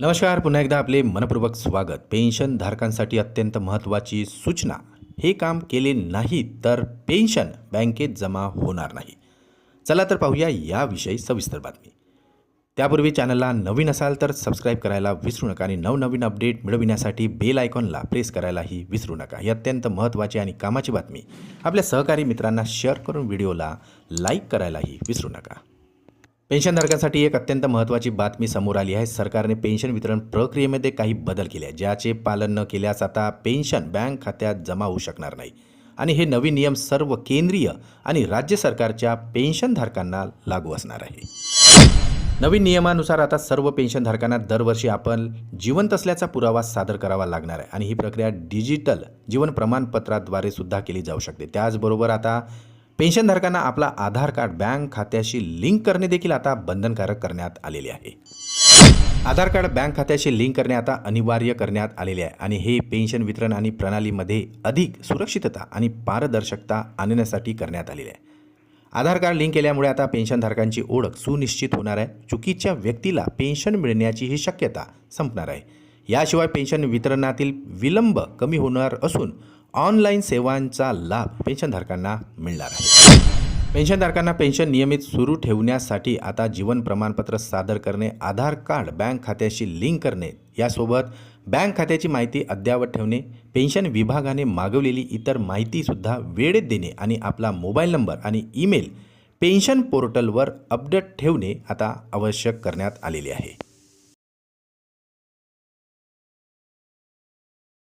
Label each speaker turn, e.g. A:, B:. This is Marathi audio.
A: नमस्कार पुन्हा एकदा आपले मनपूर्वक स्वागत. पेन्शन धारकांसाठी अत्यंत महत्त्वाची सूचना. हे काम केले नाही तर पेन्शन बँकेत जमा होणार नाही. चला तर पाहूया याविषयी सविस्तर बातमी. त्यापूर्वी चॅनलला नवीन असाल तर सबस्क्राईब करायला विसरू नका आणि नवनवीन अपडेट मिळविण्यासाठी बेल आयकॉनला प्रेस करायलाही विसरू नका. ही अत्यंत महत्त्वाची आणि कामाची बातमी. आपल्या सहकारी मित्रांना शेअर करून व्हिडिओला लाईक करायलाही विसरू नका. पेन्शनधारकांसाठी एक अत्यंत महत्त्वाची बातमी समोर आली आहे. सरकारने पेन्शन वितरण प्रक्रियेमध्ये काही बदल केले आहे ज्याचे पालन न केल्यास आता पेन्शन बँक खात्यात जमा होऊ शकणार नाही. आणि हे नवीन नियम सर्व केंद्रीय आणि राज्य सरकारच्या पेन्शनधारकांना लागू असणार आहे. नवीन नियमानुसार आता सर्व पेन्शनधारकांना दरवर्षी आपण जिवंत असल्याचा पुरावा सादर करावा लागणार आहे. आणि ही प्रक्रिया डिजिटल जीवन प्रमाणपत्राद्वारे सुद्धा केली जाऊ शकते. त्याचबरोबर आता पेन्शनधारकांना आपला आधार कार्ड बँक खात्याशी लिंक करणे देखील आता बंधनकारक करण्यात आलेले आहे. आधार कार्ड बँक खात्याशी लिंक करणे आता अनिवार्य करण्यात आलेले आहे आणि हे पेन्शन वितरण आणि प्रणालीमध्ये अधिक सुरक्षितता आणि पारदर्शकता आणण्यासाठी करण्यात आलेले आहे. आधार कार्ड लिंक केल्यामुळे आता पेन्शनधारकांची ओळख सुनिश्चित होणार आहे. चुकीच्या व्यक्तीला पेन्शन मिळण्याची ही शक्यता संपणार आहे. याशिवाय पेन्शन वितरणातील विलंब कमी होणार असून ऑनलाईन सेवांचा लाभ पेन्शनधारकांना मिळणार आहे. पेन्शनधारकांना पेन्शन नियमित सुरू ठेवण्यासाठी आता जीवन प्रमाणपत्र सादर करणे आधार कार्ड बँक खात्याशी लिंक करणे यासोबत बँक खात्याची माहिती अद्ययावत ठेवणे पेन्शन विभागाने मागवलेली इतर माहितीसुद्धा वेळेत देणे आणि आपला मोबाईल नंबर आणि ईमेल पेन्शन पोर्टलवर अपडेट ठेवणे आता आवश्यक करण्यात आलेले आहे.